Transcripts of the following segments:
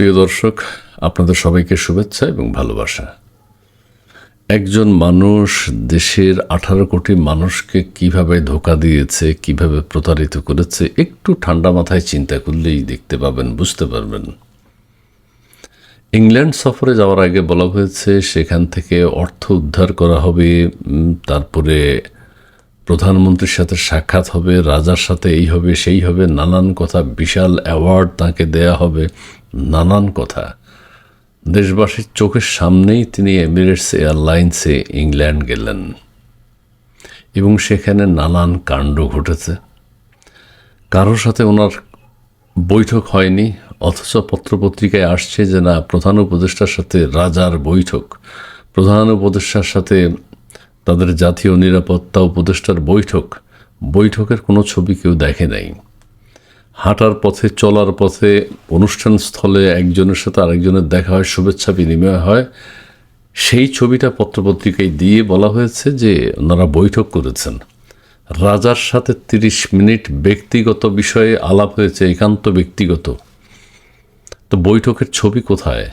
প্রিয় দর্শক, আপনাদের সবাইকে শুভেচ্ছা এবং ভালোবাসা। একজন মানুষ দেশের আঠারো কোটি মানুষকে কীভাবে ধোকা দিয়েছে, কীভাবে প্রতারিত করেছে, একটু ঠান্ডা মাথায় চিন্তা করলেই দেখতে পাবেন, বুঝতে পারবেন। ইংল্যান্ড সফরে যাওয়ার আগে বলা হয়েছে, সেখান থেকে অর্থ উদ্ধার করা হবে তারপরে প্রধানমন্ত্রীর সাথে সাক্ষাৎ হবে, রাজার সাথে এই হবে, সেই হবে, নানান কথা, বিশাল অ্যাওয়ার্ড তাকে দেয়া হবে, নানান কথা। দেশবাসীর চোখের সামনেই তিনি এমিরেটস এয়ারলাইন্সে ইংল্যান্ড গেলেন। এবং সেখানে নানান কাণ্ড ঘটেছে। কারোর সাথে ওনার বৈঠক হয়নি, অথচ পত্রপত্রিকায় আসছে যে না, প্রধান উপদেষ্টার সাথে রাজার বৈঠক, প্রধান উপদেষ্টার সাথে তাদের জাতীয় নিরাপত্তা উপদেষ্টার বৈঠক, বৈঠকের কোনো ছবি কেউ দেখে নাই। হাঁটার পথে, চলার পথে, অনুষ্ঠান স্থলে একজনের সাথে আরেকজনের দেখা হয়, শুভেচ্ছা বিনিময় হয়। সেই ছবিটা পত্রপত্রিকায় দিয়ে বলা হয়েছে যে ওনারা বৈঠক করেছেন। রাজার সাথে তিরিশ মিনিট ব্যক্তিগত বিষয়ে আলাপ হয়েছে, একান্ত ব্যক্তিগত। তো বৈঠকের ছবি কোথায়?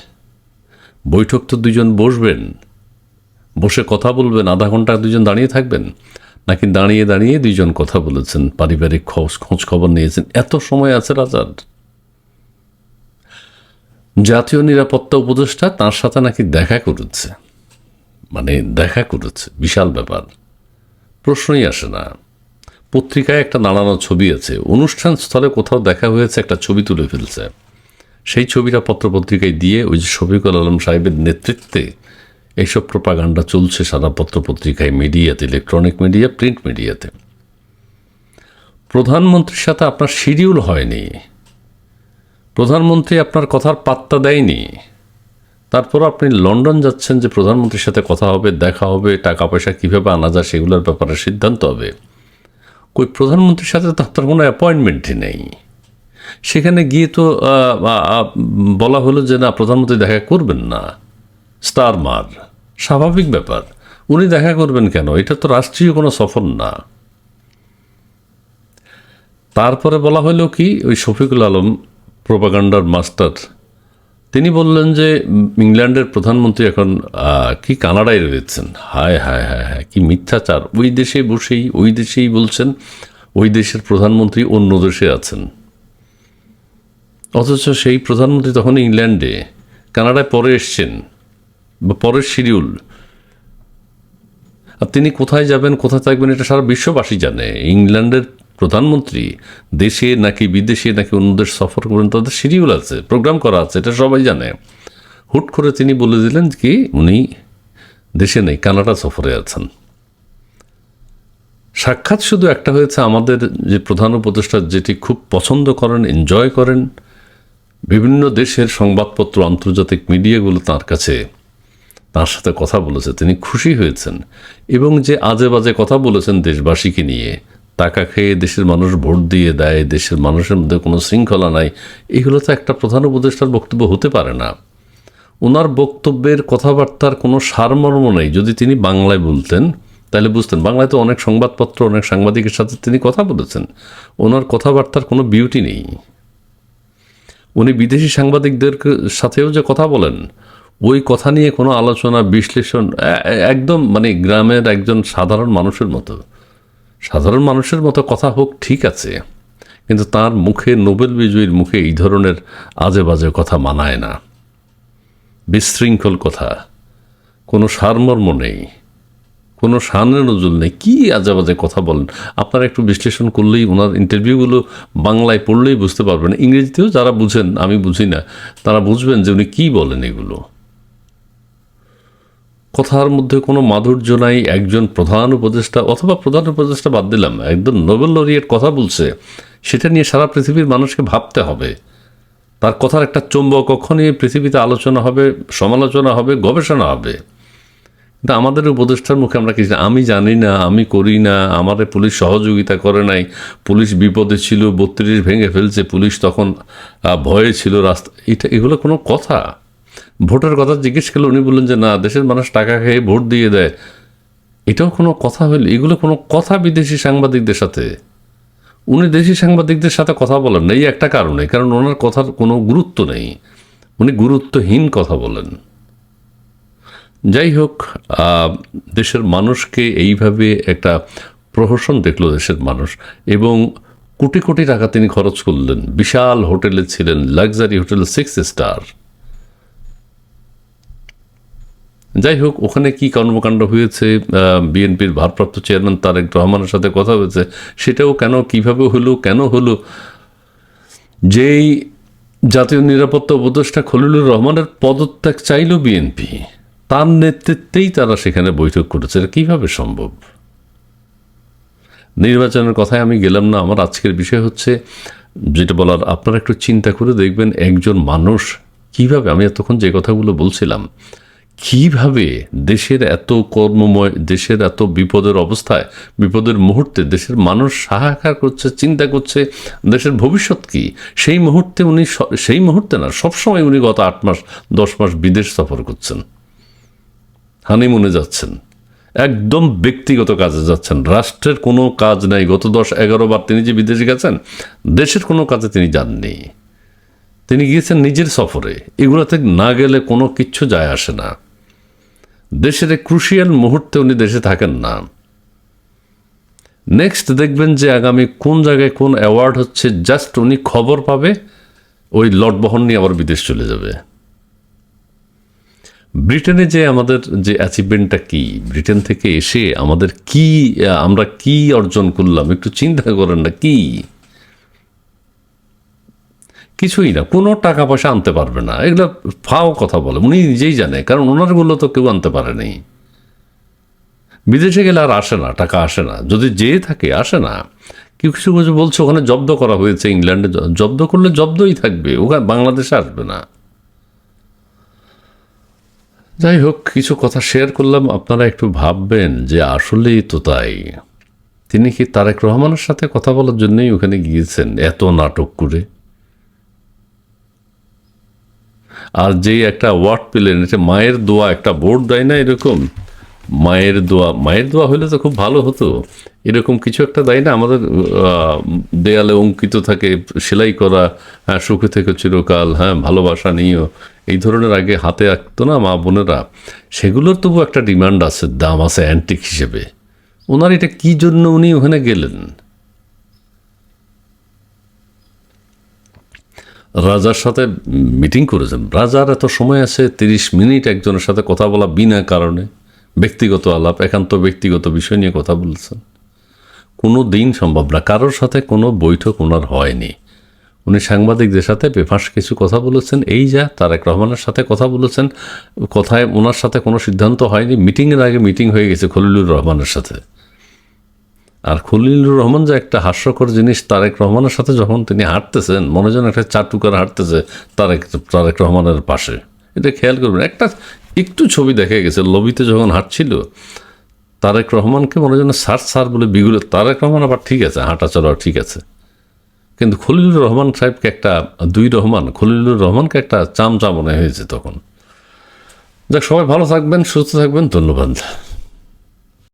বৈঠক তো দুজন বসবেন। বসে কথা বলবেন, আধা ঘণ্টা দুজন দাঁড়িয়ে থাকবেন? নাকি দাঁড়িয়ে দাঁড়িয়ে দুইজন কথা বলেছেন? পারিবারিক খোঁজ খোঁজ খবর নিয়েছেন। এত সময় আছে রাজার। জাতীয় নিরাপত্তা উপদেষ্টা তার সাথে নাকি দেখা করেছে। মানে দেখা করেছে, বিশাল ব্যাপার। প্রশ্নই আসে না। পত্রিকায় একটা নানানো ছবি আছে। অনুষ্ঠান স্থলে কোথাও দেখা হয়েছে, একটা ছবি তুলে ফেলছে। সেই ছবিটা পত্রপত্রিকায় দিয়ে ওই যে শফিকুল আলম সাহেবের নেতৃত্বে এইসব প্রপাগান্ডা চলছে সারা পত্রপত্রিকায় মিডিয়াতে, ইলেকট্রনিক মিডিয়া, প্রিন্ট মিডিয়াতে। প্রধানমন্ত্রীর সাথে আপনার শিডিউল হয়নি। প্রধানমন্ত্রী আপনার কথার পাত্তা দেয়নি। তারপর আপনি লন্ডন যাচ্ছেন যে প্রধানমন্ত্রীর সাথে কথা হবে, দেখা হবে টাকা পয়সা কীভাবে আনা যায় সেগুলোর ব্যাপারে সিদ্ধান্ত হবে। কই, প্রধানমন্ত্রীর সাথে তো আপনার কোনো অ্যাপয়েন্টমেন্টই নেই। সেখানে গিয়ে তো বলা হলো যে না, প্রধানমন্ত্রী দেখা করবেন না। স্টার মার। স্বাভাবিক ব্যাপার। উনি দেখা করবেন কেন? এটা তো রাষ্ট্রীয় কোনো সফর না। তারপরে বলা হলো কি, ওই শফিকুল আলম, প্রোপাগান্ডার মাস্টার, তিনি বললেন যে, ইংল্যান্ডের প্রধানমন্ত্রী এখন কি কানাডায় রয়েছেন? হায় হায় হায় হায়, কি মিথ্যাচার। ওই দেশে বসেই, ওই দেশেই বলছেন, ওই দেশের প্রধানমন্ত্রী অন্য দেশে আছেন। অথচ সেই প্রধানমন্ত্রী তখন ইংল্যান্ডে, কানাডায় পরে এসছেন। বা পরের শিডিউল। আর তিনি কোথায় যাবেন, কোথায় থাকবেন, এটা সারা বিশ্ববাসী জানে। ইংল্যান্ডের প্রধানমন্ত্রী দেশে নাকি বিদেশে নাকি অন্য দেশ সফর করবেন, তাদের শিডিউল আছে, প্রোগ্রাম করা আছে, এটা সবাই জানে। হুট করে তিনি বলে দিলেন কি, উনি দেশে নেই, কানাডা সফরে আছেন। সাক্ষাৎ শুধু একটা হয়েছে, আমাদের যে প্রধান উপদেষ্টা যেটি খুব পছন্দ করেন এনজয় করেন, বিভিন্ন দেশের সংবাদপত্র, আন্তর্জাতিক মিডিয়াগুলো তার কাছে তার সাথে কথা বলেছে, তিনি খুশি হয়েছেন। এবং যে আজে বাজে কথা বলেছেন দেশবাসীকে নিয়ে, টাকা খেয়ে দেশের মানুষ ভোট দিয়ে দেয়, দেশের মানুষের মধ্যে কোনো শৃঙ্খলা নাই এগুলো তো একটা প্রধান উপদেষ্টার বক্তব্য হতে পারে না। ওনার বক্তব্যের কথাবার্তার কোনো সারমর্ম নেই। যদি তিনি বাংলায় বলতেন, তাহলে বুঝতেন, বাংলায় তো অনেক সংবাদপত্র, অনেক সাংবাদিকের সাথে তিনি কথা বলেছেন। ওনার কথাবার্তার কোনো বিউটি নেই। উনি বিদেশি সাংবাদিকদের সাথেও যে কথা বলেন ওই কথা নিয়ে কোনো আলোচনা, বিশ্লেষণ একদম মানে গ্রামের একজন সাধারণ মানুষের মতো। সাধারণ মানুষের মতো কথা হোক, ঠিক আছে। কিন্তু তার মুখে নোবেল বিজয়ীর মুখে এই ধরনের আজে বাজে কথা মানায় না। বিশৃঙ্খল কথা। কোনো সারমর্ম নেই। কোনো সানের নজুল নেই। কী আজে বাজে কথা বলেন? আপনারা একটু বিশ্লেষণ করলেই, ওনার ইন্টারভিউগুলো বাংলায় পড়লেই বুঝতে পারবেন। ইংরেজিতেও যারা বুঝেন, আমি বুঝি না, তারা বুঝবেন যে উনি কী বলেন এগুলো। কথার মধ্যে কোনো মাধুর্য নাই, একজন প্রধান উপদেষ্টা অথবা প্রধান উপদেষ্টা বাদ দিলাম, একদম নোবেল লরিয়েট কথা বলছে, সেটা নিয়ে সারা পৃথিবীর মানুষকে ভাবতে হবে। তার কথার একটা চুম্বক কখনই পৃথিবীতে আলোচনা হবে, সমালোচনা হবে, গবেষণা হবে। কিন্তু আমাদের উপদেষ্টার মুখে আমরা কিছু আমি জানি না, আমি করি না, আমাদের পুলিশ সহযোগিতা করে নাই, পুলিশ বিপদে ছিল, বত্রিশ ভেঙে ফেলছে, পুলিশ তখন ভয়ে ছিল, রাস্তা, এটা, এগুলো কোনো কথা। ভোটের কথা জিজ্ঞেস করলে উনি বললেন যে, না, দেশের মানুষ টাকা খেয়ে ভোট দিয়ে দেয়। এটাও কোনো কথা হইলে এগুলো কোনো কথা বিদেশি সাংবাদিকদের সাথে। উনি দেশি সাংবাদিকদের সাথে কথা বলেন না, এই একটা কারণে, কারণ ওনার কথার কোনো গুরুত্ব নেই। উনি গুরুত্বহীন কথা বলেন। যাই হোক দেশের মানুষকে এইভাবে একটা প্রহসন দেখল দেশের মানুষ, এবং কোটি কোটি টাকা তিনি খরচ করলেন। বিশাল হোটেলে ছিলেন, লাক্সারি হোটেল সিক্স স্টার। যাই হোক ওখানে কি কর্মকাণ্ড হয়েছে? বিএনপির ভারপ্রাপ্ত চেয়ারম্যান তারেক রহমানের সাথে কথা হয়েছে। সেটাও কেন, কীভাবে হলো, কেন হলো? যেই জাতীয় নিরাপত্তা উপদেষ্টা খলিলুর রহমানের পদত্যাগ চাইল বিএনপি, তার নেতৃত্বেই তারা সেখানে বৈঠক করেছে। এটা কীভাবে সম্ভব? নির্বাচনের কথায় আমি গেলাম না। আমার আজকের বিষয় হচ্ছে, যেটা বলার আপনারা একটু চিন্তা করে দেখবেন, একজন মানুষ কীভাবে, আমি এতক্ষণ যে কথাগুলো বলছিলাম কীভাবে দেশের এত কর্মময়, দেশের এত বিপদের অবস্থায়, বিপদের মুহূর্তে দেশের মানুষ সাহাকার করছে, চিন্তা করছে, দেশের ভবিষ্যৎ কি? সেই মুহূর্তে উনি সেই মুহূর্তে না, সবসময় উনি গত আট মাস, দশ মাস বিদেশ সফর করছেন। হানিমুনে যাচ্ছেন। একদম ব্যক্তিগত কাজে যাচ্ছেন। রাষ্ট্রের কোনো কাজ নাই। গত দশ এগারো বার তিনি যে বিদেশে গেছেন, দেশের কোনো কাজে তিনি যাননি। তিনি গিয়েছেন নিজের সফরে। এগুলোতে না গেলে কোনো কিচ্ছু যায় আসে না। দেশের ক্রুশিয়াল মুহূর্তে উনি দেশে থাকেন না। নেক্সট দেখবেন যে আগামী কোন জায়গায় কোন অ্যাওয়ার্ড হচ্ছে জাস্ট উনি খবর পাবে, ওই লট বহন নিয়ে আবার বিদেশ চলে যাবে। ব্রিটেনে যে আমাদের যে অ্যাচিভমেন্টটা কি, ব্রিটেন থেকে এসে আমাদের কি, আমরা কি অর্জন করলাম, একটু চিন্তা করেন না, কি? কিছুই না কোনো টাকা পয়সা আনতে পারবে না। এগুলো ফাও কথা বলে, উনি নিজেই জানে, কারণ ওনারগুলো তো কেউ আনতে পারেনি বিদেশে গেলে আর আসে না, টাকা আসে না। যদি যেয়ে থাকে, আসে না। কেউ কিছু কিছু বলছে ওখানে জব্দ করা হয়েছে, ইংল্যান্ডে জব্দ করলে জব্দই থাকবে, ওখানে বাংলাদেশে আসবে না। যাই হোক, কিছু কথা শেয়ার করলাম, আপনারা একটু ভাববেন যে আসলেই তো তাই। তিনি কি তারেক রহমানের সাথে কথা বলার জন্যই ওখানে গিয়েছেন, এত নাটক করে? আর যেই একটা ওয়ার্ড পেলেন এটা মায়ের দোয়া, একটা বোর্ড দেয় না এরকম? মায়ের দোয়া মায়ের দোয়া হলে তো খুব ভালো হতো। এরকম কিছু একটা দেয় না? আমাদের দেয়ালে অঙ্কিত থাকে, সেলাই করা হ্যাঁ সুখে থেকে চিরকাল হ্যাঁ ভালোবাসা নিয়েও এই ধরনের আগে হাতে আঁকতো না মা বোনেরা। সেগুলোর তবু একটা ডিমান্ড আছে, দাম আছে অ্যান্টিক হিসেবে। ওনার এটা কি জন্য উনি ওখানে গেলেন? রাজার সাথে মিটিং করেছেন। রাজার এত সময় আছে, তিরিশ মিনিট একজনের সাথে কথা বলা বিনা কারণে। ব্যক্তিগত আলাপ, একান্ত ব্যক্তিগত বিষয় নিয়ে কথা বলছেন। কোনো দিন সম্ভব না, কারোর সাথে কোনো বৈঠক ওনার হয়নি। উনি সাংবাদিকদের সাথে বেফাঁস কিছু কথা বলেছেন, এই যা তারেক রহমানের সাথে কথা বলেছেন, কথায় ওনার সাথে কোনো সিদ্ধান্ত হয়নি। মিটিংয়ের আগে মিটিং হয়ে গেছে খলিলুর রহমানের সাথে। আর খলিলুর রহমান যে একটা হাস্যকর জিনিস তারেক রহমানের সাথে যখন তিনি হাঁটতেছেন, মনে যেন একটা চাটুকার হাঁটতেছে তারেক তারেক রহমানের পাশে। এটা খেয়াল করবেন, একটা একটু ছবি দেখা গেছে, লবিতে যখন হাঁটছিল, তারেক রহমানকে মনে যেন সার সার বলে বিগুলো, তারেক রহমান আবার ঠিক আছে, হাঁটা চলা ঠিক আছে। কিন্তু খলিলুর রহমান সাহেবকে একটা, দুই রহমান, খলিলুর রহমানকে একটা চামচা মনে হয়েছে তখন। যাক, সবাই ভালো থাকবেন, সুস্থ থাকবেন, ধন্যবাদ।